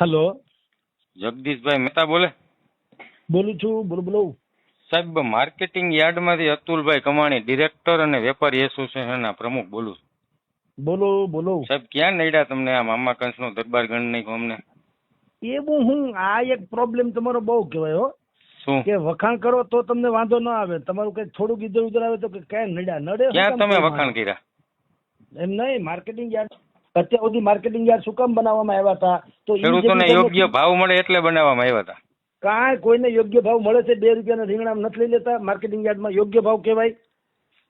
Hello. જગદીશભાઈ મહેતા બોલે? બોલું છું બોલો બોલો. સાહેબ માર્કેટિંગ યાર્ડમાંથી અતુલભાઈ કમાણી ડિરેક્ટર અને વેપારી એસોસિએશનના પ્રમુખ બોલું છું. બોલો બોલો. સાહેબ ક્યાં નડ્યા તમને આ મામા કંસનો દરબાર ગણ નહીં અમને એવું હું આ એક પ્રોબ્લેમ તમારો બહુ કહેવાય હો. શું? કે વખાણ કરો તો તમને વાંધો ન આવે. તમારું કઈ થોડુંક ઇધર ઉધર આવે તો કે ક્યાંય નડ્યા? નડે ક્યાં તમે વખાણ કર્યા? એમ નહીં માર્કેટિંગ યાર્ડ અત્યાર સુધી માર્કેટિંગ યાર્ડ શું કામ બનાવવામાં આવ્યા હતા? તો ખેડૂતોને યોગ્ય ભાવ મળે એટલે બનાવવામાં આવ્યા હતા. કાંઈ કોઈને યોગ્ય ભાવ મળે છે બે રૂપિયાના રીંગણા નથી લઈ લેતા. માર્કેટિંગ યાર્ડમાં યોગ્ય ભાવ કહેવાય.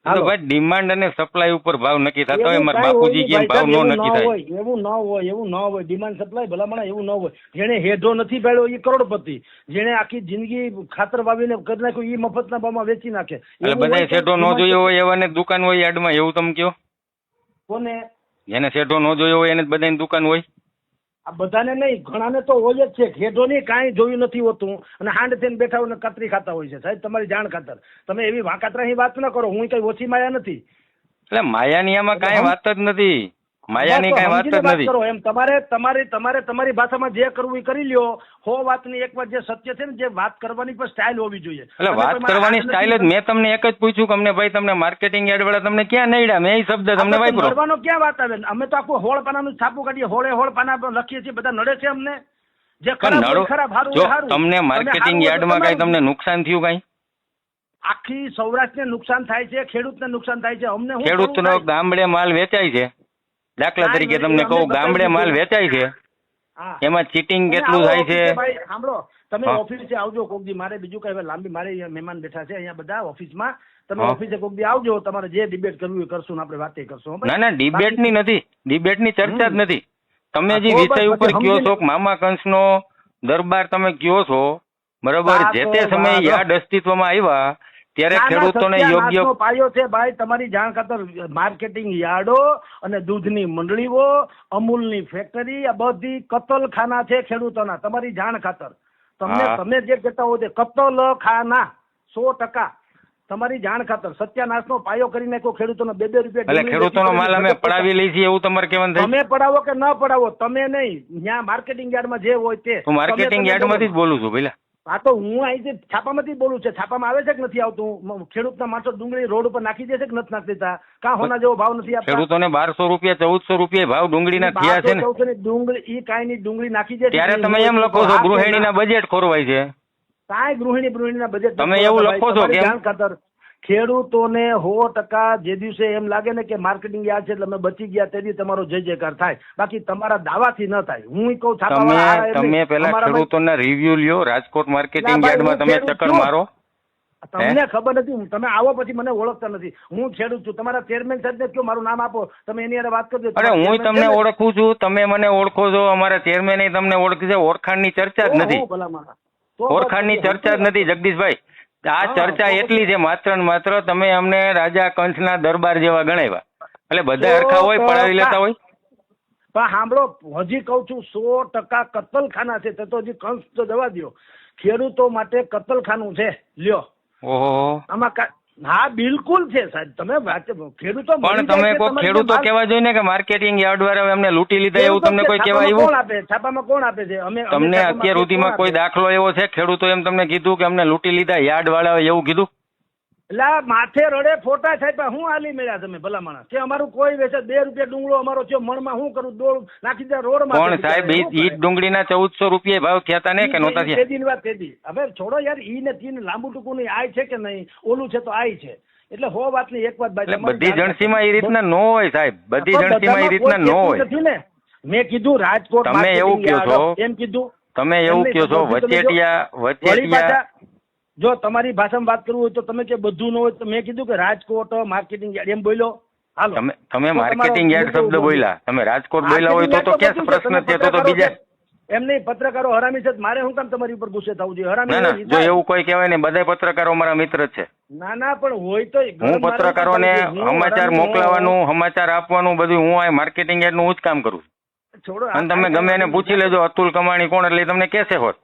તો ભાઈ ડિમાન્ડ અને સપ્લાય ઉપર ભાવ નક્કી થતો હોય મારા બાપુજી કેમ ભાવ નો નક્કી થાય? એવું ન હોય એવું ન હોય. ડિમાન્ડ સપ્લાય ભલામણ એવું ન હોય. જેણે હેઢો નથી પાડ્યો એ કરોડપતિ. જેણે આખી જિંદગી ખાતર વાવીને કરી નાખ્યું એ મફતના ભાવમાં વેચી નાખે. એટલે બધાય કે ન જોયો હોય એવાને દુકાન હોય યાર્ડમાં એવું તમે કયો કોને? જેને શેઠો ન જોયો હોય એને જ બધાની દુકાન હોય? આ બધાને નહીં ઘણાને તો હોય જ છે. હેઢોની કાંઈ જોયું નથી હોતું. અને હાંડ થઈને બેઠા હોય ને કતરી ખાતા હોય છે. સાહેબ તમારી જાણ ખાતર. તમે એવી વાંકાતરાની વાત ન કરો. હું કઈ ઓછી માયા નથી. એટલે માયાની આમાં કાંઈ વાત જ નથી. માયાની તો વાત જ નથી. કરો. એમ તમારે તમારે તમારે તમારી ભાષામાં જે કરવું એ કરી લ્યો. હો વાતની એક વાર જે સત્ય છે ને જે વાત કરવાની પણ સ્ટાઇલ હોવી જોઈએ. એટલે વાત કરવાની સ્ટાઇલ જ મેં તમને એક જ પૂછ્યું કે અમને ભાઈ તમને માર્કેટિંગ એડ વાળા તમને ક્યાં નડ્યા? મેં એ શબ્દ તમને વાપરો. નડવાનો ક્યાં વાત આવે? અમે તો આખું હોળ પાનાનું છાપું કાઢીએ. હોળે હોળ પાના લખીએ છીએ. બધા નડે છે અમને. જે ખરાબ ખરાબ હારું. તમને માર્કેટિંગ યાર્ડમાં કઈ તમને નુકસાન થયું કઈ? આખી સૌરાષ્ટ્રને નુકસાન થાય છે ખેડૂતને નુકસાન થાય છે. અમને ખેડૂત ખેડૂતનો ગામડે માલ વેચાય છે. દાખલા તરીકે તમને કહું ગામડે માલ વેચાય છે. એમાં ચીટિંગ કેટલું થાય છે? સાંભળો. તમે ઓફિસે આવજો કોક દી મારે બીજું કઈ લાંબી મારે મહેમાન બેઠા છે અહીંયા બધા ઓફિસમાં. તમે ઓફિસે કોક દી આવજો તમારે જે ડિબેટ કરવું એ કરશું આપણે વાતે કરશું ના ના ડિબેટની નથી. ડિબેટની ચર્ચા જ નથી. તમે જે વિષય ઉપર કયો છો મામા કંસનો દરબાર તમે કયો છો? બરાબર જે તે સમયે યાદ અસ્તિત્વમાં આવ્યા ત્યારે ખેડૂતોને યોગ્ય પાયો છે ભાઈ તમારી જાણ ખાતર માર્કેટિંગ યાર્ડો અને દૂધની મંડળીઓ અમૂલની ફેક્ટરી આ બધી કતલખાના છે ખેડૂતોના તમારી જાણ ખાતર. તમને તમે જે કહેતા હો તે કતલખાના સો ટકા. તમારી જાણ ખાતર સત્યાનાશનો પાયો કરી નાખ્યો ખેડૂતોનો બે બે રૂપિયા એટલે ખેડૂતોનો માલ અમે પડાવી લઈ છીએ એવું તમારે કહેવાનું થાય તમે પડાવો કે ન પડાવો તમે નહીં. ત્યાં માર્કેટિંગ યાર્ડમાં જે હોય તે. હું માર્કેટિંગ યાર્ડમાંથી જ બોલું છું પેલા હા તો હું છાપામાંથી જ બોલું છે છાપામાં આવે છે કે નથી આવતું? ખેડૂતના માણસો ડુંગળી રોડ ઉપર નાખી દે છે કે નથી નાખી દેતા? કા હોના જેવો ભાવ નથી આપતા? ખેડૂતોને બારસો રૂપિયા ચૌદસો રૂપિયા ભાવ ડુંગળીના થયા છે ને. ડુંગળી ઈ કાંઈ ની ડુંગળી નાખી દે છે. ત્યારે તમે એમ લખો છો ગૃહિણીના બજેટ ખોરવાય છે. કાંઈ ગૃહિણી ગૃહિણીના બજેટ તમે એવું લખો છો કેમ? ખેડૂતોને સો ટકા જે દિવસે એમ લાગે ને કે માર્કેટિંગ યાદ છે એટલે અમે બચી ગયા તે દી તમારો જય જયકાર થાય. બાકી તમારા દાવાથી ન થાય. હું કહું તમે પેલા ખેડૂતોના રિવ્યુ લ્યો રાજકોટ માર્કેટિંગ યાર્ડમાં તમે ચક્કર મારો. તમને ખબર નથી તમે આવો પછી મને ઓળખતા નથી. હું ખેડૂત છું. તમારા ચેરમેન સાહેબને કયો મારું નામ આપો. તમે એની અરે વાત કરજો. અરે હું તમને ને? ઓળખું છું. તમે મને ઓળખો છો. અમારા ચેરમેન તમને ઓળખી છે. ઓળખાણની ચર્ચા જ નથી. ઓળખાણની ચર્ચા જ નથી જગદીશભાઈ. આ ચર્ચા એટલી છે માત્ર ને માત્ર તમે અમને રાજા કંસના દરબાર જેવા ગણાવ્યા. એટલે બધા હરખા હોય પડાવી લેતા હોય? પણ સાંભળો હજી કહું છું સો ટકા કતલખાના છે તો હજી કંસ તો જવા દ્યો. ખેડૂતો માટે કતલખાનું છે લ્યો. ઓહો. આમાં હા બિલકુલ છે સાહેબ. તમે વાત ખેડૂતો પણ તમે કોઈ ખેડૂતો કેવા કહેવા જોઈએ ને કે માર્કેટિંગ યાર્ડ વાળા એમને લૂંટી લીધા એવું તમને કોઈ કહેવા એવું આવ્યું? કોણ આપે? છાપામાં કોણ આપે છે? અમે તમને અત્યાર સુધીમાં કોઈ દાખલો એવો છે? ખેડૂતો એમ તમને કીધું કે અમને લૂંટી લીધા યાર્ડ વાળા એવું કીધું? એટલે માથે રડે ફોટા છાપ્યા. હું હાલી મળ્યા તમે ભલા માણસ. કે અમારું કોઈ વેચે બે રૂપિયા ડુંગળો અમારો છે મણમાં શું કરું? દોડ નાખી દે રોડમાં સાહેબ ઈ ડુંગળીના ચૌદસો રૂપિયા ભાવ થયા હતા ને કે નહોતા થયા? તેદી વાત તેદી હવે છોડો યાર ઈ ને તીન લાંબુ ટૂંકું નહીં આય છે કે નહીં? ઓલું છે તો આય છે. એટલે હો વાતની એક વાત ભાઈ બધી જાણ જણસીમાં એ રીતના નો હોય સાહેબ. બધી જણસીમાં એ રીતના નો હોય. મેં કીધું રાજકોટ તમે એવું કહો છો. એમ કીધું. તમે એવું કહો છો વચેટિયા વચેટિયા જો તમારી ભાષામાં વાત કરવું હોય તો તમે કે બધું ન હોય તો મેં કીધું કે રાજકોટ માર્કેટિંગ યાર્ડ એમ બોલ્યો. હાલો. તમે તમે માર્કેટિંગ યાર્ડ શબ્દ બોલ્યા. તમે રાજકોટ બોલ્યા હોય તો તો ક્યાં પ્રશ્ન છે તો તો બીજા એમ નહીં પત્રકારો હરામી છે મારે શું કામ તમારી ઉપર ગુસ્સે થવું જોઈએ? હરામી જો એવું કોઈ કહેવાય ને બધા પત્રકારો મારા મિત્ર છે. ના ના પણ હોય તો હું પત્રકારોને સમાચાર મોકલાવાનું સમાચાર આપવાનું બધું હું આ માર્કેટિંગ યાર્ડનું જ કામ કરું છું. છોડો અને તમે ગમે એને પૂછી લેજો અતુલ કમાણી કોણ એટલે તમને કેસે હોત.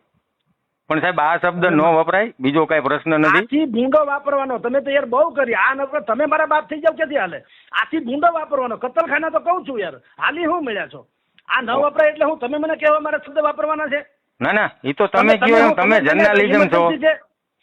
પણ સાહેબ આ શબ્દ ન વપરાય બીજો કઈ પ્રશ્ન નથી. આથી ભૂંડો વાપરવાનો તમે તો યાર બહુ કરી. આ નકર તમે મારા બાપ થઈ જાવ ક્યાંથી હાલે? આથી ભૂંડો વાપરવાનો. કતલખાના તો કહું છું યાર. હાલી હું મળ્યા છો? આ ન વપરાય એટલે હું તમે મને કહેવા મારા શબ્દ વાપરવાના છે? ના ના એ તો તમે એમ તમે જર્નાલિઝમ છો.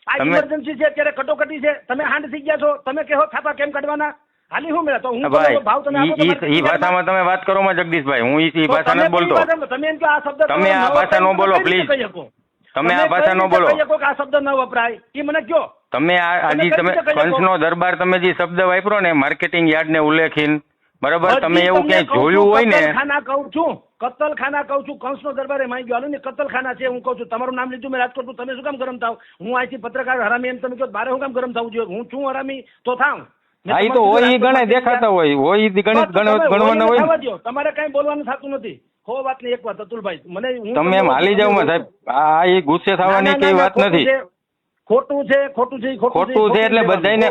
આ ઇમરજન્સી છે અત્યારે કટોકટી છે. તમે હાંડ થઈ ગયા છો. તમે કહો થાપા કેમ કાઢવાના? હાલી હું મેળા તો? હું ભાવ તમે આપો ઈ- ભાષામાં તમે વાત કરો માં જગદીશભાઈ. હું ઈ ભાષા તમે બોલતો. તમે એમ કે આ શબ્દ તમે આ ભાષા ન બોલો, તમે તમે આ ભાષા ન બોલો. કહી આ શબ્દ ન વપરાય? એ મને કયો. તમે આ આજે તમે કંસનો દરબાર તમે જે શબ્દ વાપરો ને માર્કેટિંગ યાર્ડ ને ઉલ્લેખીન બરાબર? તમે એવું ક્યાંય જોયું છું, હોય ને? કતલખાના કહું છું. કતલખાના કહું છું કંસનો દરબાર માઈ ગયો ને કતલખાના છે હું કહું છું. તમારું નામ લીધું મેં રાજકોટ તમે શું કામ ગરમ થાવ? હું અહીંથી પત્રકાર હરામી એમ તમે કહો બારે હું કામ ગરમ થવું જોઈએ? હું છું હરામી તો થાવ. હા એ તો હોય ગણે દેખાતા હોય. હોય ગણિત ગણવાના હોય. તમારે કઈ બોલવાનું થતું નથી. હો વાતની એક વાત અતુલભાઈ મને હું તમે એમ હાલી જાવમાં સાહેબ આ એ ગુસ્સે થવાની ના, ના, કઈ વાત નથી. ખોટું છે ખોટું છે ખોટું છે એટલે બધાને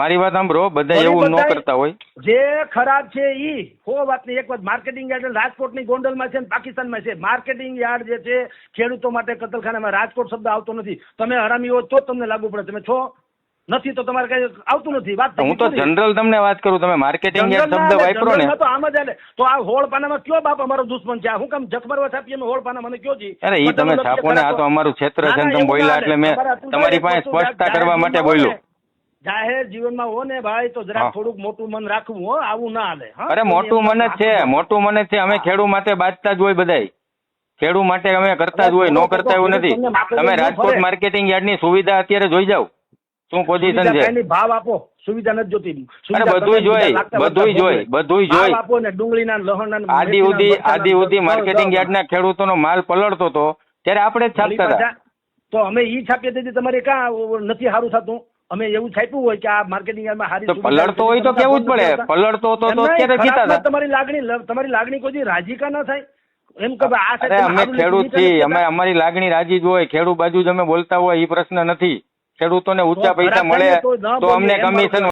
મારી વાત સાંભળો બધા એવું ન કરતા હોય. જે ખરાબ છે ઈ હો વાતની એક વાત માર્કેટિંગ યાર્ડ રાજકોટની ગોંડલમાં છે ને પાકિસ્તાનમાં છે. માર્કેટિંગ યાર્ડ જે છે ખેડૂતો માટે કતલખાનામાં રાજકોટ શબ્દ આવતો નથી. તમે હરામી હો તો તમને લાગુ પડે. તમે છો? નથી તો તમારે કઈ આવતું નથી. વાત હું તો જનરલ તમને વાત કરું તમે માર્કેટિંગ શબ્દ વાપરો ને. તો આમ જ આલે. તો આ હોળ પાનામાં કયો બાપ અમારો દુશ્મન છે? હું કેમ જખમરવા છાપીએ હોળ પાના મને કયો જી? અરે ઈ તમે છાપો ને આ તો અમારું ક્ષેત્ર છે તમે બોલ્યા એટલે મેં તમારી પાસે સ્પષ્ટતા કરવા માટે બોલ્યો. ને, જાહેર જીવનમાં હો ને ભાઈ તો જરાક થોડુંક મોટું મન રાખવું હો આવું ના હાલે અરે મોટું મને જ છે મોટું મને જ છે અમે ખેડૂ માટે બાજતા જ હોય બધાય. ખેડૂ માટે અમે કરતા જ હોય નો કરતા એવું નથી. તમે રાજકોટ માર્કેટિંગ યાર્ડની સુવિધા અત્યારે જોઈ જાઓ. શું પોઝિશન છે? ભાવ આપો સુવિધા નથી જોતી અરે બધું જોઈ, બધું જોઈ, બધું જોઈ. આપો ને ડુંગળીના લહણના આદિ ઉદી આદિ ઉદી માર્કેટિંગ યાર્ડના ખેડૂતોનો માલ પલળતો હતો ત્યારે આપણે જ છાપતા હતા તો અમે ઈ છાપીએ તેથી તમારે ક્યાં નથી સારું થતું? અમે એવું છાપ્યું હોય કે આ માર્કેટિંગ યાર્ડમાં સારી તો પલળતો હોય તો કેવું જ પડે? પલળતો હતો તો અત્યારે હતા. તમારી લાગણી તમારી લાગણી કોઈ રાજી કા ના થાય? એમ કે આ અમે ખેડૂત છીએ અમે અમારી લાગણી રાજી જ હોય ખેડૂત બાજુ જ અમે બોલતા હોય એ પ્રશ્ન નથી. ખેડૂતોને ઊંચા પૈસા મળે તો અમને કમિશન.